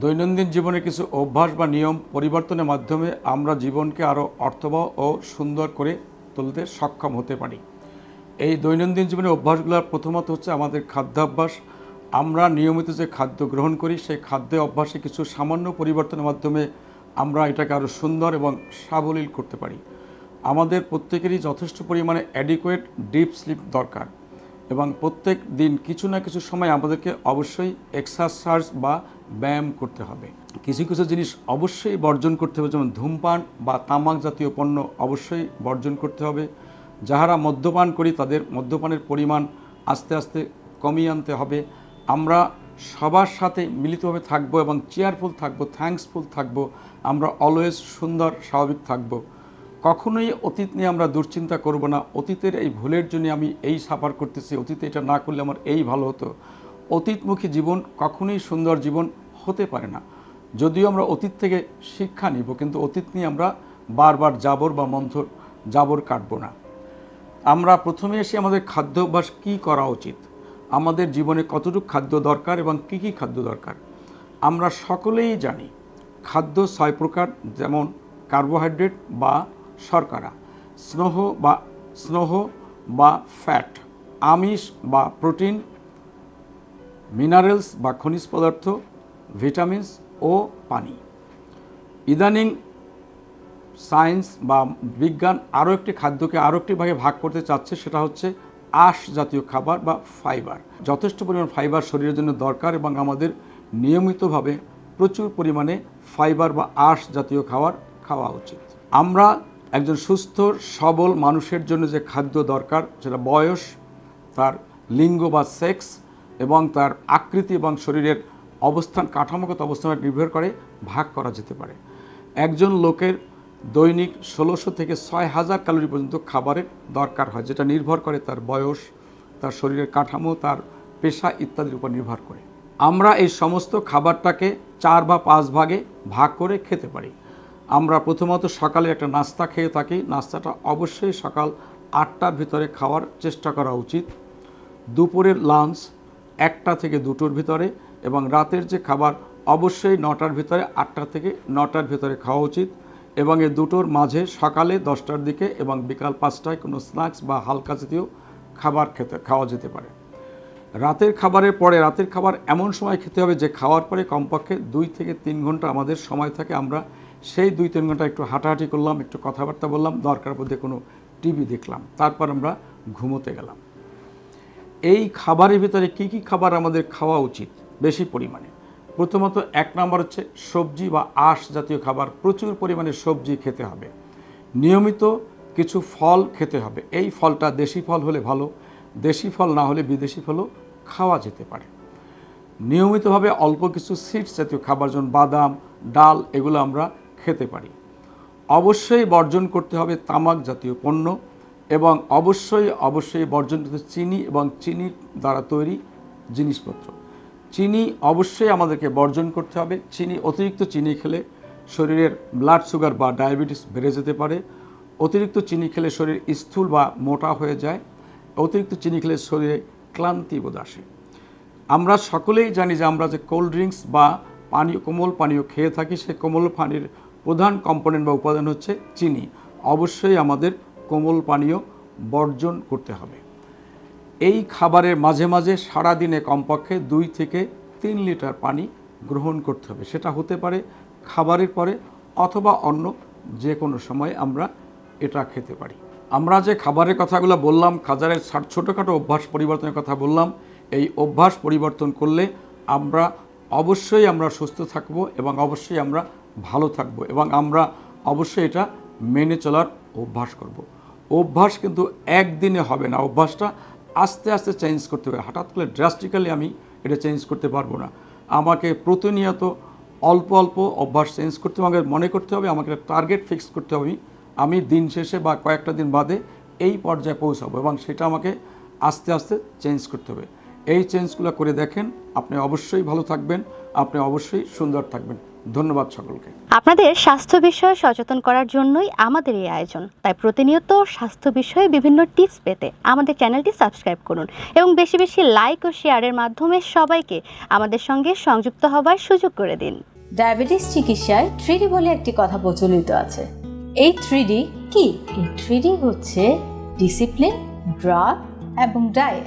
দৈনন্দিন জীবনে কিছু অভ্যাস বা নিয়ম পরিবর্তনের মাধ্যমে আমরা জীবনকে আরও অর্থবহ ও সুন্দর করে তুলতে সক্ষম হতে পারি। এই দৈনন্দিন জীবনের অভ্যাসগুলোর প্রথমত হচ্ছে আমাদের খাদ্যাভ্যাস। আমরা নিয়মিত যে খাদ্য গ্রহণ করি, সেই খাদ্য অভ্যাসে কিছু সামান্য পরিবর্তনের মাধ্যমে আমরা এটাকে আরও সুন্দর এবং সাবলীল করতে পারি। আমাদের প্রত্যেকেরই যথেষ্ট পরিমাণে অ্যাডিকুয়েট ডিপ স্লিপ দরকার। এবং প্রত্যেক দিন কিছু না কিছু সময় আমাদেরকে অবশ্যই এক্সারসাইজ বা ব্যায়াম করতে হবে। কিছু কিছু জিনিস অবশ্যই বর্জন করতে হবে, যেমন ধূমপান বা তামাক জাতীয় পণ্য অবশ্যই বর্জন করতে হবে। যাহারা মদ্যপান করি, তাদের মদ্যপানের পরিমাণ আস্তে আস্তে কমিয়ে আনতে হবে। আমরা সবার সাথে মিলিতভাবে থাকব এবং চেয়ারফুল থাকব থ্যাঙ্কসফুল থাকব। আমরা অলওয়েজ সুন্দর, স্বাভাবিক থাকব। কখনোই অতীত নিয়ে আমরা দুশ্চিন্তা করব না। অতীতের এই ভুলের জন্য আমি এই সাফার করতেছি, অতীতে এটা না করলে আমার এই ভালো হতো। অতীতমুখী জীবন কখনোই সুন্দর জীবন হতে পারে না। যদিও আমরা অতীত থেকে শিক্ষা নিব, কিন্তু অতীত নিয়ে আমরা বারবার জাবর বা মন্থর জাবর কাটব না। আমরা প্রথমে এসে আমাদের খাদ্যাভ্যাস কী করা উচিত? আমাদের জীবনে কতটুকু খাদ্য দরকার এবং কী কী খাদ্য দরকার? আমরা সকলেই জানি, খাদ্য ছয় প্রকার, যেমন কার্বোহাইড্রেট বা শর্করা, স্নেহ বা স্নেহ বা ফ্যাট আমিষ বা প্রোটিন মিনারেলস বা খনিজ পদার্থ ভিটামিনস ও পানি। ইদানিং সায়েন্স বা বিজ্ঞান আরও একটি খাদ্যকে আরও একটি ভাগে ভাগ করতে চাচ্ছে, সেটা হচ্ছে আঁশ জাতীয় খাবার বা ফাইবার যথেষ্ট পরিমাণ ফাইবার শরীরের জন্য দরকার এবং আমাদের নিয়মিতভাবে প্রচুর পরিমাণে ফাইবার বা আঁশ জাতীয় খাবার খাওয়া উচিত। আমরা একজন সুস্থ, সবল মানুষের জন্য যে খাদ্য দরকার, সেটা বয়স, তার লিঙ্গ বা সেক্স এবং তার আকৃতি এবং শরীরের অবস্থান, কাঠামোগত অবস্থানের নির্ভর করে ভাগ করা যেতে পারে। একজন লোকের দৈনিক ষোলোশো থেকে ছয় হাজার ক্যালোরি পর্যন্ত খাবারের দরকার হয়, যেটা নির্ভর করে তার বয়স, তার শরীরের কাঠামো, তার পেশা ইত্যাদির উপর নির্ভর করে। আমরা এই সমস্ত খাবারটাকে চার বা পাঁচ ভাগে ভাগ করে খেতে পারি। আমরা প্রথমত সকালে একটা নাস্তা খেয়ে থাকি। নাস্তাটা অবশ্যই সকাল আটটার ভিতরে খাওয়ার চেষ্টা করা উচিত। দুপুরের লাঞ্চ একটা থেকে দুটোর ভিতরে এবং রাতের যে খাবার অবশ্যই নটার ভিতরে, আটটা থেকে নটার ভিতরে খাওয়া উচিত এবং এ দুটোর মাঝে সকালে দশটার দিকে এবং বিকাল পাঁচটায় কোনো স্ন্যাক্স বা হালকা জাতীয় খাবার খেতে, খাওয়া যেতে পারে। রাতের খাবারের পরে, রাতের খাবার এমন সময় খেতে হবে যে খাওয়ার পরে কমপক্ষে দুই থেকে তিন ঘণ্টা আমাদের সময় থাকে। আমরা সেই দুই তিন ঘণ্টা একটু হাঁটাহাঁটি করলাম, একটু কথাবার্তা বললাম, দরকার মধ্যে কোনো টিভি দেখলাম। তারপর আমরা ঘুমোতে গেলাম। এই খাবারের ভিতরে কি কি খাবার আমাদের খাওয়া উচিত বেশি পরিমাণে? প্রথমত এক নম্বর হচ্ছে সবজি বা আঁশ জাতীয় খাবার। প্রচুর পরিমাণে সবজি খেতে হবে। নিয়মিত কিছু ফল খেতে হবে। এই ফলটা দেশি ফল হলে ভালো, দেশি ফল না হলে বিদেশি ফলও খাওয়া যেতে পারে। নিয়মিতভাবে অল্প কিছু সিডস জাতীয় খাবার যেমন বাদাম, ডাল, এগুলো আমরা খেতে পারি। অবশ্যই বর্জন করতে হবে তামাক জাতীয় পণ্য এবং অবশ্যই অবশ্যই বর্জন করতে চিনি এবং চিনির দ্বারা তৈরি জিনিসপত্র। চিনি অবশ্যই আমাদেরকে বর্জন করতে হবে। চিনি, অতিরিক্ত চিনি খেলে শরীরের ব্লাড সুগার বা ডায়াবেটিস বেড়ে যেতে পারে। অতিরিক্ত চিনি খেলে শরীর স্থূল বা মোটা হয়ে যায়। অতিরিক্ত চিনি খেলে শরীরে ক্লান্তি বোধ আসে। আমরা সকলেই জানি যে আমরা যে কোল্ড ড্রিঙ্কস বা পানীয়, কোমল পানীয় খেয়ে থাকি, সে কোমল পানির প্রধান কম্পোনেন্ট বা উপাদান হচ্ছে চিনি। অবশ্যই আমাদের কোমল পানীয় বর্জন করতে হবে। এই খাবারের মাঝে মাঝে সারাদিনে কমপক্ষে দুই থেকে তিন লিটার পানি গ্রহণ করতে হবে। সেটা হতে পারে খাবারের পরে অথবা অন্য যে কোনো সময় আমরা এটা খেতে পারি। আমরা যে খাবারের কথাগুলো বললাম, খাজারের ছোটোখাটো অভ্যাস পরিবর্তনের কথা বললাম, এই অভ্যাস পরিবর্তন করলে আমরা অবশ্যই আমরা সুস্থ থাকব এবং অবশ্যই আমরা ভালো থাকব এবং আমরা অবশ্যই এটা মেনে চলার অভ্যাস করব। অভ্যাস কিন্তু একদিনে হবে না, অভ্যাসটা আস্তে আস্তে চেঞ্জ করতে হবে। হঠাৎ করে ড্রাস্টিক্যালি আমি এটা চেঞ্জ করতে পারব না। আমাকে প্রতিনিয়ত অল্প অল্প অভ্যাস চেঞ্জ করতে হবে, আমাকে মনে করতে হবে, আমাকে টার্গেট ফিক্স করতে হবে, আমি দিন শেষে বা কয়েকটা দিন বাদে এই পর্যায়ে পৌঁছাবো এবং সেটা আমাকে আস্তে আস্তে চেঞ্জ করতে হবে। এই চেঞ্জগুলো করে দেখেন। আপনি অবশ্যই ভালো থাকবেন আপনি অবশ্যই সুন্দর থাকবেন। ধন্যবাদ সকলকে। আপনাদের স্বাস্থ্য বিষয়ে সচেতন করার জন্যই আমাদের এই আয়োজন। তাই প্রতিনিয়ত স্বাস্থ্য বিষয়ে বিভিন্ন টিপস পেতে আমাদের চ্যানেলটি সাবস্ক্রাইব করুন এবং বেশি বেশি লাইক ও শেয়ারের মাধ্যমে সবাইকে আমাদের সঙ্গে সংযুক্ত হবার সুযোগ করে দিন। ডায়াবেটিস চিকিৎসায় থ্রিডি বলে একটি কথা প্রচলিত আছে। এই থ্রিডি কি? এই থ্রিডি হচ্ছে ডিসিপ্লিন ড্রাগ এবং ডায়েট